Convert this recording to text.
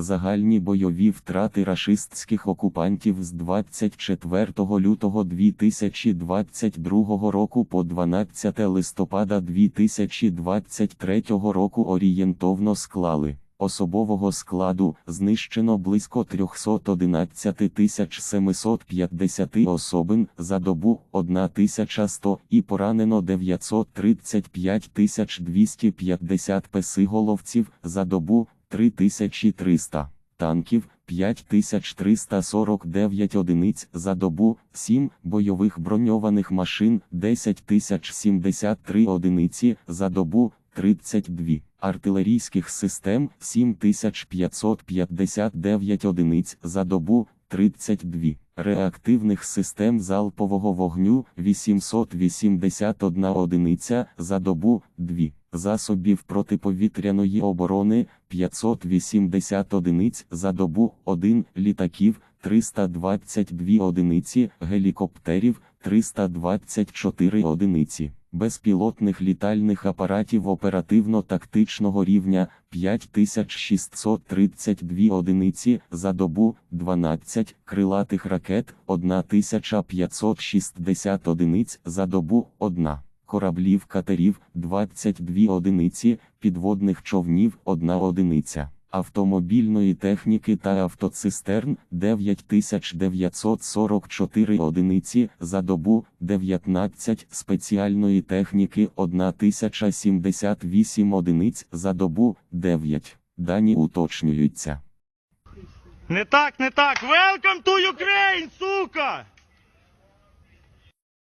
Загальні бойові втрати рашистських окупантів з 24 лютого 2022 року по 12 листопада 2023 року орієнтовно склали. Особового складу знищено близько 311 750 особин за добу 1100 і поранено 935 250 песиголовців за добу 3300 танків 5349 одиниць за добу, 7 бойових броньованих машин 10073 одиниці за добу, 32 артилерійських систем 7559 одиниць за добу, 32 реактивних систем залпового вогню 881 одиниця за добу, 2 засобів протиповітряної оборони 580 одиниць за добу, 1 літаків 322 одиниці, гелікоптерів 324 одиниці, безпілотних літальних апаратів оперативно-тактичного рівня 5632 одиниці за добу, 12 крилатих ракет 1560 одиниць за добу, 1 кораблів катерів 22 одиниці, підводних човнів 1 одиниця, автомобільної техніки та автоцистерн 9944 одиниці за добу, 19 спеціальної техніки 1078 одиниць за добу, 9. Дані уточнюються. Не так, не так. Welcome to Ukraine,